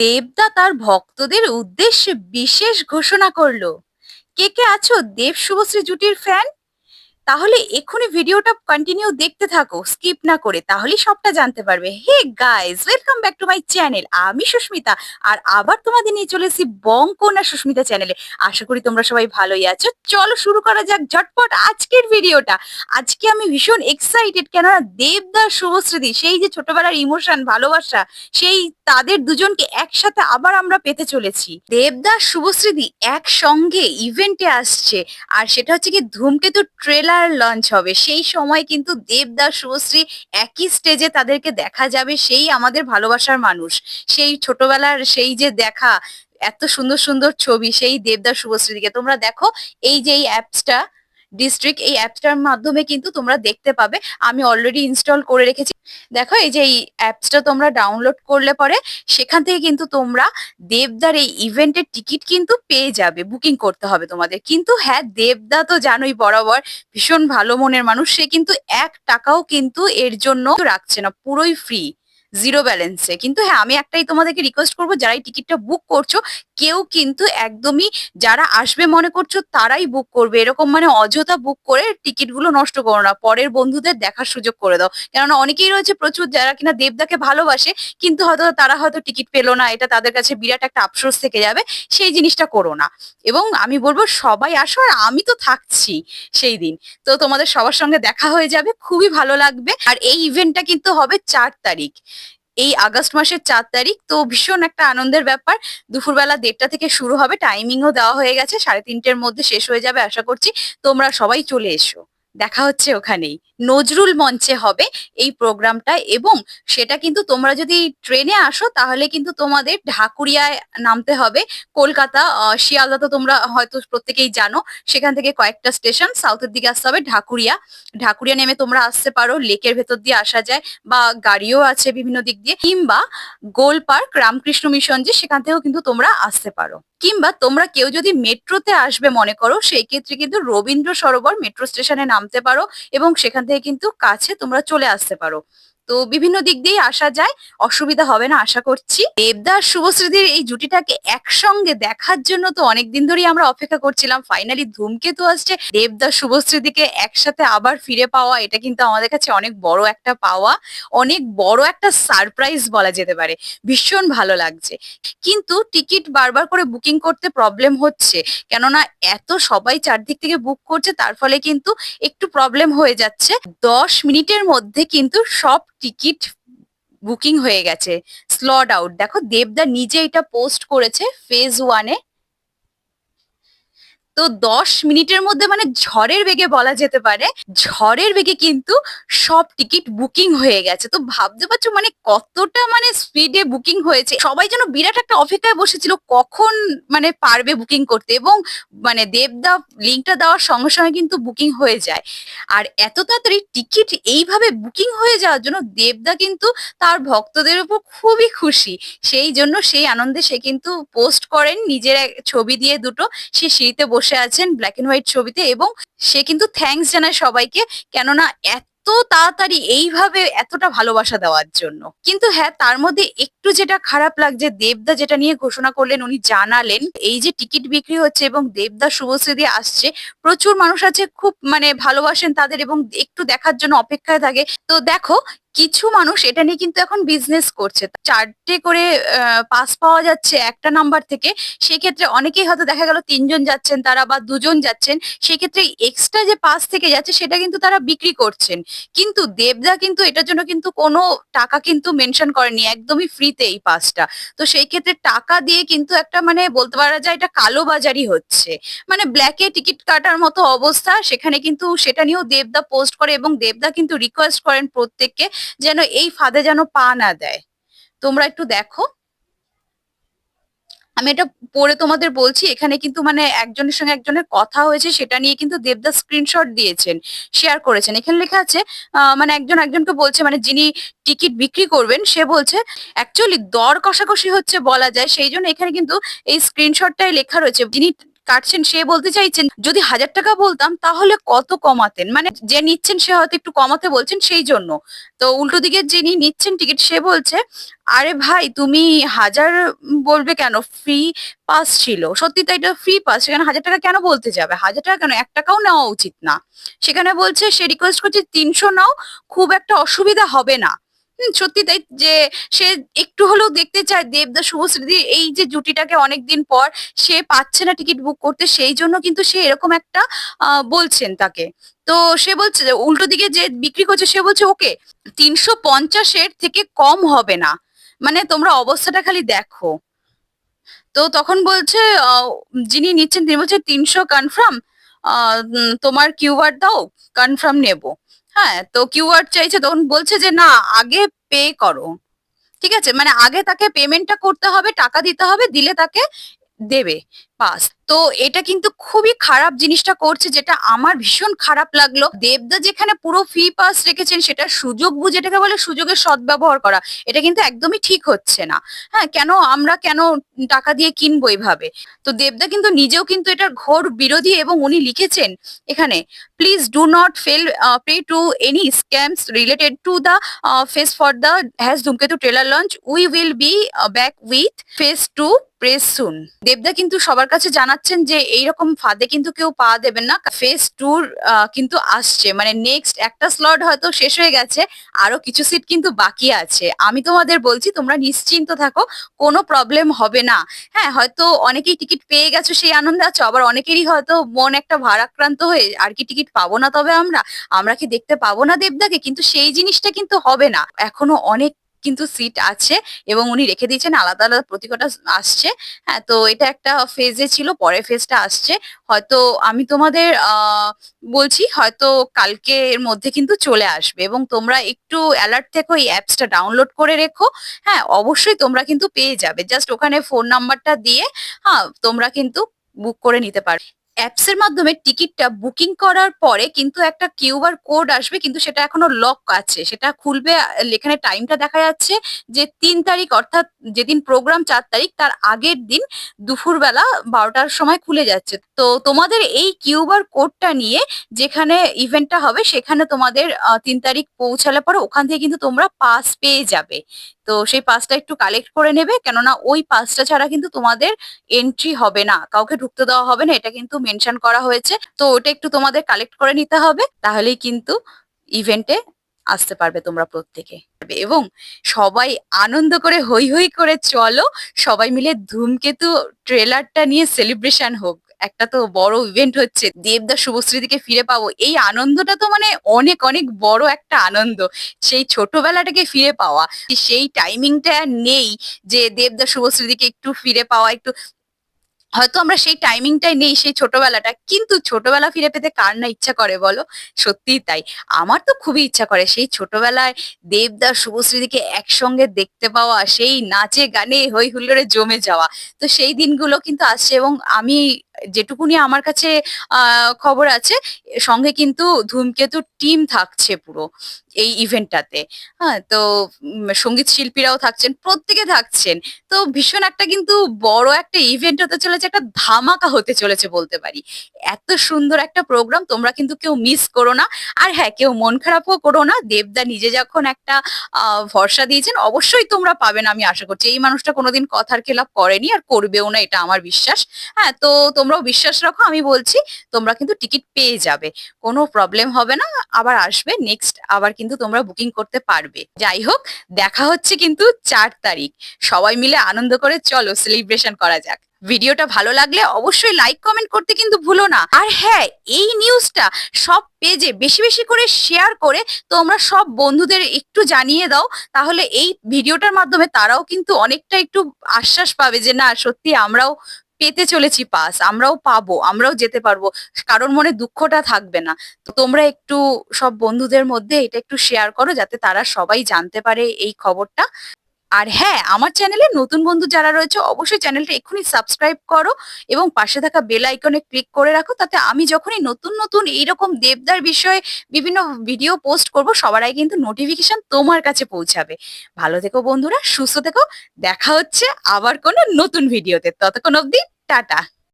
দেবদা তার ভক্তদের উদ্দেশ্যে বিশেষ ঘোষণা করল। কে কে আছো? দেব শুভশ্রী জুটির ফ্যান তাহলে এক্ষুনি ভিডিওটা কন্টিনিউ দেখতে থাকো স্কিপ না করে, তাহলেই সবটা জানতে পারবে। Hey guys welcome back to my channel আমি সুস্মিতা, আর আবার তোমাদের নিয়ে চলে এসেছি বঙ্কনা সুস্মিতা চ্যানেলে আশা করি তোমরা সবাই ভালোই আছো। চলো শুরু করা যাক ঝটপট আজকের ভিডিওটা। আজকে আমি ভীষণ এক্সাইটেড কেননা দেবদাস শুভশ্রীদি সেই যে ছোটবেলার ইমোশন ভালোবাসা, সেই তাদের দুজনকে একসাথে আবার আমরা পেতে চলেছি। দেবদাস শুভশ্রীদি একসঙ্গে ইভেন্টে আসছে, আর সেটা হচ্ছে কি ধূমকেতু ট্রেলার লঞ্চ হবে। সেই সময় কিন্তু দেবদাস, শুভশ্রী একই স্টেজে তাদেরকে দেখা যাবে সেই আমাদের ভালোবাসার মানুষ। সেই ছোটবেলার সেই যে দেখা, এত সুন্দর সুন্দর ছবি সেই দেবদাস শুভশ্রীদিকে তোমরা দেখো এই যে এই অ্যাপসটা ডিস্ট্রিক্ট এই অ্যাপসটার মাধ্যমে কিন্তু তোমরা দেখতে পাবে। আমি অলরেডি ইনস্টল করে রেখেছি। দেখো, এই যে এই অ্যাপসটা তোমরা ডাউনলোড করলে পরে সেখান থেকে কিন্তু তোমরা দেবদার এই ইভেন্টের টিকিট কিন্তু পেয়ে যাবে বুকিং করতে হবে তোমাদের। কিন্তু হ্যাঁ দেবদা তো জানোই বরাবর ভীষণ ভালো মনের মানুষ। সে কিন্তু এক টাকাও কিন্তু এর জন্য রাখছে না, পুরোই ফ্রি জিরো ব্যালেন্সে কিন্তু হ্যাঁ আমি একটাই তোমাদেরকে রিকোয়েস্ট করব যারা এই টিকিটটা বুক করছ, কেউ কিন্তু একদমই যারা আসবে মনে করছ, তারাই বুক করবে। এরকম মানে অযথা বুক করে টিকিটগুলো নষ্ট করো না। পরের বন্ধুদের দেখার সুযোগ করে দাও। কেননা অনেকেই রয়েছে প্রচুর যারা কিনা দেবদাকে ভালোবাসে, কিন্তু হয়তো তারা হয়তো টিকিট পেল না। এটা তাদের কাছে বিরাট একটা আফসোস থেকে যাবে। সেই জিনিসটা করো না। এবং আমি বলব, সবাই আসো আর আমি তো থাকছি সেই দিন। তো তোমাদের সবার সঙ্গে দেখা হয়ে যাবে। খুবই ভালো লাগবে। আর এই ইভেন্টটা কিন্তু হবে চার তারিখ। এই আগস্ট মাসের চার তারিখ। তো ভীষণ একটা আনন্দের ব্যাপার। দুপুরবেলা দেড়টা থেকে শুরু হবে। টাইমিংও দেওয়া হয়ে গেছে। সাড়ে তিনটের মধ্যে শেষ হয়ে যাবে আশা করছি। তোমরা সবাই চলে এসো। দেখা হচ্ছে ওখানেই। নজরুল মঞ্চে হবে এই প্রোগ্রামটা এবং সেটা কিন্তু তোমরা যদি ট্রেনে আসো তাহলে কিন্তু তোমাদের ঢাকুরিয়ায় নামতে হবে। কলকাতা শিয়ালদা তো তোমরা হয়তো প্রত্যেকেই জানো। সেখান থেকে কয়েকটা স্টেশন সাউথের দিকে আসতে হবে ঢাকুরিয়া। ঢাকুরিয়া নেমে তোমরা আসতে পারো, লেকের ভেতর দিয়ে আসা যায় বা গাড়িও আছে বিভিন্ন দিক দিয়ে কিংবা গোল পার্ক, রামকৃষ্ণ মিশন যে সেখান থেকেও কিন্তু তোমরা আসতে পারো। কিংবা তোমরা কেউ যদি মেট্রোতে আসবে মনে করো, সেই ক্ষেত্রে কিন্তু রবীন্দ্র সরোবর মেট্রো স্টেশনে নামতে পারো এবং সেখান থেকে কিন্তু কাছে তোমরা চলে আসতে পারো। তো বিভিন্ন দিক দিয়েই আসা যায়। অসুবিধা হবে না, আশা করছি। দেবদাস শুভশ্রীদের এই জুটিটাকে একসঙ্গে দেখার জন্য তো অনেকদিন ধরেই আমরা অপেক্ষা করছিলাম। ফাইনালি ধূমকেতু আসছে। দেবদাস শুভশ্রীদিকে একসাথে আবার ফিরে পাওয়া, এটা কিন্তু আমাদের কাছে অনেক বড় একটা পাওয়া। অনেক বড় একটা সারপ্রাইজ বলা যেতে পারে। ভীষণ ভালো লাগছে। কিন্তু টিকিট বারবার করে বুকিং করতে প্রবলেম হচ্ছে। কেননা এত সবাই চারদিক থেকে বুক করছে, তার ফলে কিন্তু একটু প্রবলেম হয়ে যাচ্ছে। দশ মিনিটের মধ্যে কিন্তু সব টিকিট বুকিং হয়ে গেছে স্লট আউট। দেখো দেবদা নিজে এটা পোস্ট করেছে ফেজ ওয়ানে। তো দশ মিনিটের মধ্যে মানে ঝড়ের বেগে বলা যেতে পারে, ঝড়ের বেগে কিন্তু সব টিকিট বুকিং হয়ে গেছে। তো ভাবতে পারছ মানে কতটা মানে স্পিডে বুকিং হয়েছে? সবাই যেন বিরাট একটা অপেক্ষায় বসেছিল কখন মানে পারবে বুকিং করতে এবং মানে দেবদা লিঙ্কটা দেওয়ার সঙ্গে সঙ্গে কিন্তু বুকিং হয়ে যায়। আর এত তাড়াতাড়ি টিকিট এইভাবে বুকিং হয়ে যাওয়ার জন্য দেবদা কিন্তু তার ভক্তদের উপর খুবই খুশি। সেই জন্য সেই আনন্দে সে কিন্তু পোস্ট করেন, নিজের ছবি দিয়ে দুটো, সে সিঁড়িতে বসে আছেন ব্ল্যাক এন্ড হোয়াইট ছবিতে এবং সে কিন্তু থ্যাঙ্কস জানায় সবাইকে, কেননা এত তাড়াতাড়ি এইভাবে এতটা ভালোবাসা দেওয়ার জন্য। কিন্তু হ্যাঁ তার মধ্যে একটু যেটা খারাপ লাগছে, দেবদা যেটা নিয়ে ঘোষণা করলেন, উনি জানালেন, এই যে টিকিট বিক্রি হচ্ছে এবং দেবদা শুভশ্রী দিয়ে আসছে, প্রচুর মানুষ আছে, খুব মানে ভালোবাসেন তাদের এবং একটু দেখার জন্য অপেক্ষায় থাকে। তো দেখো কিছু মানুষ এটা নিয়ে কিন্তু এখন বিজনেস করছে। চারটে করে পাস পাওয়া যাচ্ছে একটা নাম্বার থেকে। সেক্ষেত্রে অনেকেই হয়তো দেখা গেল তিনজন যাচ্ছেন তারা বা দুজন যাচ্ছেন। সেক্ষেত্রে এক্সট্রা যে পাস থেকে যাচ্ছে সেটা কিন্তু তারা বিক্রি করছেন। কিন্তু দেবদা কিন্তু এটার জন্য কিন্তু কোনো টাকা কিন্তু মেনশন করেনি, একদমই ফ্রিতে এই পাসটা তো সেই ক্ষেত্রে টাকা দিয়ে কিন্তু একটা মানে বলতে পারা যায় এটা কালো বাজারি হচ্ছে। মানে ব্ল্যাকে টিকিট কাটার মতো অবস্থা। সেখানে কিন্তু সেটা নিয়েও দেবদা পোস্ট করে এবং দেবদা কিন্তু রিকোয়েস্ট করেন প্রত্যেককে যেন এই ফাঁদে যেন পা না দেয়। তোমরা একটু দেখো। আমি এটা পড়ে তোমাদের বলছি, এখানে কিন্তু মানে একজনের সঙ্গে একজনের কথা হয়েছে, সেটা নিয়ে কিন্তু দেবদা স্ক্রিনশট দিয়েছেন শেয়ার করেছেন। এখানে লেখা আছে মানে একজন একজনকে বলছে মানে যিনি টিকিট বিক্রি করবেন, সে বলছে অ্যাকচুয়ালি দর কষাকষি হচ্ছে বলা যায়। সেই জন্য এখানে কিন্তু এই স্ক্রিনশটটাই লেখা রয়েছে, যিনি কাটছেন, সে বলতে চাইছেন, যদি হাজার টাকা বলতাম তাহলে কত কমাতেন? মানে যে নিচ্ছেন সে হয়তো একটু কমাতে বলছেন সেই জন্য। তো উল্টো দিকে যিনি নিচ্ছেন টিকিট সে বলছে, আরে ভাই, তুমি হাজার বলবে কেন? ফ্রি পাস ছিল। সত্যি তো এটা ফ্রি পাস সেখানে হাজার টাকা কেন বলতে যাবে? হাজার টাকা কেন? এক টাকাও নেওয়া উচিত না। সেখানে বলছে, সে রিকোয়েস্ট করছে, তিনশো নাও, খুব একটা অসুবিধা হবে না। সত্যি তাই যে সে একটু হলেও দেখতে চায় দেবদা শুভশ্রীদি এই যে জুটিটাকে অনেকদিন পর সে পাচ্ছে না টিকিট বুক করতে, সেই জন্য কিন্তু সে এরকম একটা বলছেন তাকে। তো সে বলছে যে উল্টো দিকে যে বিক্রি করছে, সে বলছে ওকে তিনশো পঞ্চাশের থেকে কম হবে না। মানে তোমরা অবস্থাটা খালি দেখো। তো তখন বলছে যিনি নিচ্ছেন তিনি বলছে, তিনশো কনফার্ম তোমার কিউআর দাও কনফার্ম নেব। হ্যাঁ তো কিউআর চাইছে, তখন বলছে যে, না, আগে পে করো। ঠিক আছে? মানে আগে তাকে পেমেন্টটা করতে হবে, টাকা দিতে হবে, দিলে তাকে দেবে। পাস তো এটা কিন্তু খুবই খারাপ জিনিসটা করছে, যেটা আমার ভীষণ খারাপ লাগল। দেবদা যেখানে পুরো ফি পাস রেখেছেন, সেটা সুযোগ বুঝে, এটাকে বলে সুযোগের সদ্ব্যবহার করা। এটা কিন্তু একদমই ঠিক হচ্ছে না। হ্যাঁ কেন আমরা কেন টাকা দিয়ে কিনবো এভাবে? তো দেবদা কিন্তু নিজেও কিন্তু এটার ঘোর বিরোধী এবং উনি লিখেছেন এখানে please do not fall prey to any scams related to the face for the has Dhumketu trailer launch we will be back with face to press soon দেবদা কিন্তু সবার কাছে জানাচ্ছেন যে এইরকম ফাঁদে কিন্তু কেউ পা দেবেন না। ফেস টুর কিন্তু আসছে। মানে নেক্সট একটা স্লট হয়তো শেষ হয়ে গেছে, আরও কিছু সিট কিন্তু বাকি আছে। আমি তোমাদের বলছি, তোমরা নিশ্চিন্ত থাকো, কোনো প্রবলেম হবে না। হ্যাঁ হয়তো অনেকেই টিকিট পেয়ে গেছো সেই আনন্দে আছো, আবার অনেকেরই হয়তো মন একটা ভারাক্রান্ত হয়ে, আর কি টিকিট পাবো না তবে আমরা? আমরা কি দেখতে পাবো না দেবদাকে? কিন্তু সেই জিনিসটা কিন্তু হবে না। এখনও অনেক কিন্তু সিট আছে এবং উনি রেখে দিয়েছেন, আলাদা আলাদা প্রতিকটা আসছে। হ্যাঁ তো এটা একটা ফেজে ছিল, পরের ফেজটা আসছে। হয়তো আমি তোমাদের বলছি, হয়তো কালকে এর মধ্যে কিন্তু চলে আসবে এবং তোমরা একটু অ্যালার্ট থেকো, এই অ্যাপসটা ডাউনলোড করে রেখো। হ্যাঁ অবশ্যই তোমরা কিন্তু পেয়ে যাবে। জাস্ট ওখানে ফোন নাম্বারটা দিয়ে হ্যাঁ তোমরা কিন্তু বুক করে নিতে পারবে। অ্যাপসের মাধ্যমে টিকিটটা বুকিং করার পরে কিন্তু একটা কিউআর কোড আসবে, কিন্তু সেটা এখনও লক আছে। সেটা খুলবে এখানে টাইমটা দেখা যাচ্ছে যে তিন তারিখ, অর্থাৎ যেদিন প্রোগ্রাম চার তারিখ, তার আগের দিন দুপুরবেলা বারোটার সময় খুলে যাচ্ছে। তো তোমাদের এই কিউআর কোডটা নিয়ে যেখানে ইভেন্টটা হবে, সেখানে তোমাদের তিন তারিখ পৌঁছালে পরে ওখান থেকে কিন্তু তোমরা পাস পেয়ে যাবে। তো সেই পাসটা একটু কালেক্ট করে নেবে। কেননা ওই পাসটা ছাড়া কিন্তু তোমাদের এন্ট্রি হবে না। কাউকে ঢুকতে দেওয়া হবে না, এটা কিন্তু মেনশন করা হয়েছে। তো ওটা একটু তোমাদের কালেক্ট করে নিতে হবে, তাহলেই কিন্তু ইভেন্টে আসতে পারবে তোমরা প্রত্যেকে। এবং সবাই আনন্দ করে হই হই করে চলো, সবাই মিলে ধূমকেতু ট্রেলারটা নিয়ে সেলিব্রেশন হোক। একটা তো বড় ইভেন্ট হচ্ছে, দেবদা শুভশ্রীদিকে ফিরে পাবো। এই আনন্দটা তো মানে অনেক অনেক বড় একটা আনন্দ। সেই ছোটবেলাটাকে ফিরে পাওয়া, সেই টাইমিংটা নেই যে দেবদা শুভশ্রীদিকে একটু ফিরে পাওয়া, একটু হয়তো আমরা সেই টাইমিংটাই নেই সেই ছোটবেলাটা। কিন্তু ছোটবেলা ফিরে পেতে কার না ইচ্ছা করে বলো? সত্যিই তাই। আমার তো খুবই ইচ্ছা করে সেই ছোটবেলায় দেবদাস শুভশ্রীদিকে একসঙ্গে দেখতে পাওয়া, সেই নাচে গানে হই হুল্লোড়ে জমে যাওয়া। তো সেই দিনগুলো কিন্তু আসছে এবং আমি যেটুকুনি আমার কাছে খবর আছে, সঙ্গে কিন্তু ধূমকেতু টিম থাকছে পুরো এই ইভেন্টটাতে। হ্যাঁ তো সংগীত শিল্পীরাও থাকছেন, প্রত্যেকে থাকছেন। তো ভীষণ একটা কিন্তু বড় একটা ইভেন্ট হতে চলেছে, একটা ধামাকা হতে চলেছে বলতে পারি। এত সুন্দর একটা প্রোগ্রাম তোমরা কিন্তু কেউ মিস করো না। আর হ্যাঁ কেউ মন খারাপও করো না। দেবদা নিজে যখন একটা ভরসা দিয়েছেন, অবশ্যই তোমরা পাবেন, আমি আশা করছি। এই মানুষটা কোনোদিন কথার খেলাপ করেনি আর করবেও না, এটা আমার বিশ্বাস। হ্যাঁ তো তোমরাও বিশ্বাস রাখো, আমি বলছি তোমরা কিন্তু টিকিট পেয়ে যাবে। কোনো প্রবলেম হবে না, আবার আসবে, নেক্সট আবার কিন্তু তোমরা বুকিং করতে পারবে। যাই হোক, দেখা হচ্ছে কিন্তু চার তারিখ। সবাই মিলে আনন্দ করে চলো সেলিব্রেশন করা যাক। ভিডিওটা ভালো লাগলে অবশ্যই লাইক কমেন্ট করতে কিন্তু ভুলো না। আর হ্যাঁ এই নিউজটা সব পেজে বেশি বেশি করে শেয়ার করে তোমরা সব বন্ধুদের একটু জানিয়ে দাও, তাহলে এই ভিডিওটার মাধ্যমে তারাও কিন্তু অনেকটা একটু আশ্বাস পাবে যে না, সত্যি আমরাও পেতে চলেছি পাস আমরাও পাবো, আমরাও যেতে পারব, কারোর মনে দুঃখটা থাকবে না। তো তোমরা একটু সব বন্ধুদের মধ্যে এটা একটু শেয়ার করো যাতে তারা সবাই জানতে পারে এই খবরটা। আর হ্যাঁ আমার চ্যানেলে নতুন বন্ধু যারা রয়েছে, অবশ্যই চ্যানেলটা এক্ষুনি সাবস্ক্রাইব করো এবং পাশে থাকা বেল আইকনে ক্লিক করে রাখো, তাতে আমি যখনই নতুন নতুন এইরকম দেবদার বিষয়ে বিভিন্ন ভিডিও পোস্ট করব, সবার আগে কিন্তু নোটিফিকেশন তোমার কাছে পৌঁছাবে। ভালো থেকো বন্ধুরা, সুস্থ থেকো, দেখা হচ্ছে আবার কোনো নতুন ভিডিওতে ততক্ষণ অবধি, টাটা।